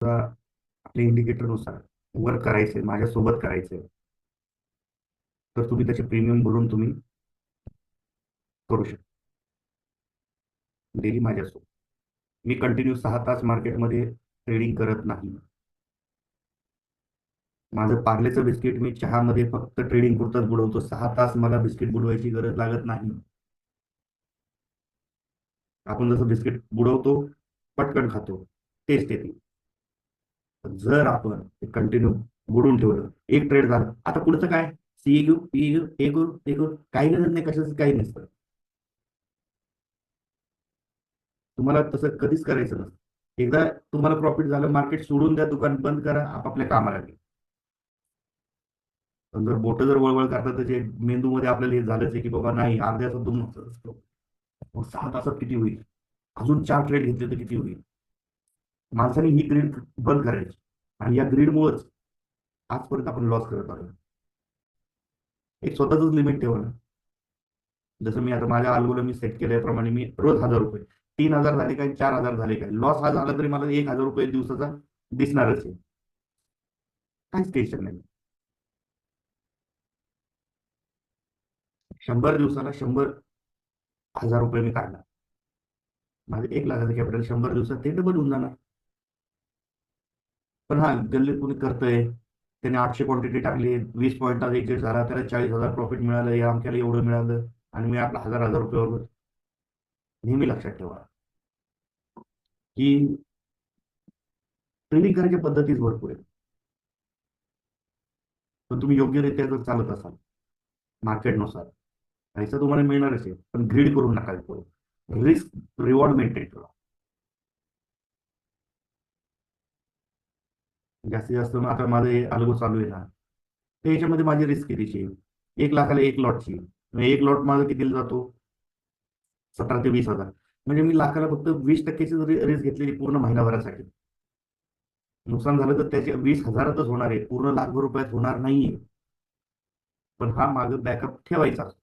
आपल्या इंडिकेटरनुसार वर्क करायचंय माझ्यासोबत करायचंय. तर तुम्ही त्याचे प्रीमियम भरून तुम्ही करू शकता. डेली माझ्यासोबत. मी कंटिन्यू सहा तास मार्केटमध्ये ट्रेडिंग करत नाही. माझं पार्लेचं बिस्किट मी चहामध्ये फक्त ट्रेडिंग पुरतच बुडवतो. सहा तास मला बिस्किट बुडवायची गरज लागत नाही. आपण जसं बिस्किट बुडवतो पटकन खातो. तेच ते जर आपण कंटिन्यू बुडून ठेवलं एक ट्रेड झालं. आता पुढचं काय? सी घेऊ पी घेऊ हे करू ते करू काही गरज नाही कशाच काही नसतं. तुम्हाला तसं कधीच करायचं नसतं. एकदा तुम्हाला प्रॉफिट झालं मार्केट सोडून द्या दुकान बंद करा आपापल्या कामाला पण जर बोट जर वळवळ करतात तर जे मेंदूमध्ये आपल्याला हे झालंच आहे की बाबा नाही अर्ध्या तासात दोन मग सहा तासात किती होईल? अजून चार ट्रेड घेतले तर किती होईल? माणसाने ही ग्रीड बंद करायची. आणि या ग्रीडमुळेच आजपर्यंत आपण लॉस करत आलो. एक स्वतःच लिमिट ठेवणं जसं मी आता माझ्या आलगोला मी सेट केल्याप्रमाणे मी रोज हजार रुपये. तीन हजार झाले काय चार हजार झाले काय? लॉस हा झाला तरी मला एक हजार रुपये दिवसाचा दिसणारच आहे. काहीच टेन्शन नाही. शंभर दिवसाला शंभर हजार रुपये मी काढणार माझे एक लाखाचं कॅपिटल शंभर दिवसात ते डबल होऊन जाणार. पण हा गल्लीत कुणी करतंय त्याने आठशे क्वांटिटी टाकली वीस पॉईंटचा एक्झिट झाला त्याला चाळीस हजार प्रॉफिट मिळालं या आमच्याला एवढं मिळालं आणि मी आपला हजार हजार रुपयावर नेहमी लक्षात ठेवा. की ट्रेडिंग करायच्या पद्धतीच भरपूर आहेत. पण तुम्ही योग्यरित्या जर चालत असाल मार्केटनुसार पैसा तुम्हाला मिळणारच आहे पण ग्रीड करून नका रिस्क रिवॉर्ड मेंटेन करा. जास्तीत जास्त मग आता माझं हे चालू आहे ना. तर याच्यामध्ये माझी रिस्क कितीची एक लाखाला एक लॉटची मग एक लॉट माझा कितीला जातो? सतरा ते वीस हजार. म्हणजे मी लाखाला फक्त वीस टक्क्याची जरी रिस्क घेतलेली पूर्ण महिनाभरासाठी. नुकसान झालं तर त्याचे वीस हजारातच होणार आहे. पूर्ण लाखभर रुपयात होणार नाहीये. पण हा माग बॅकअप ठेवायचा. असतो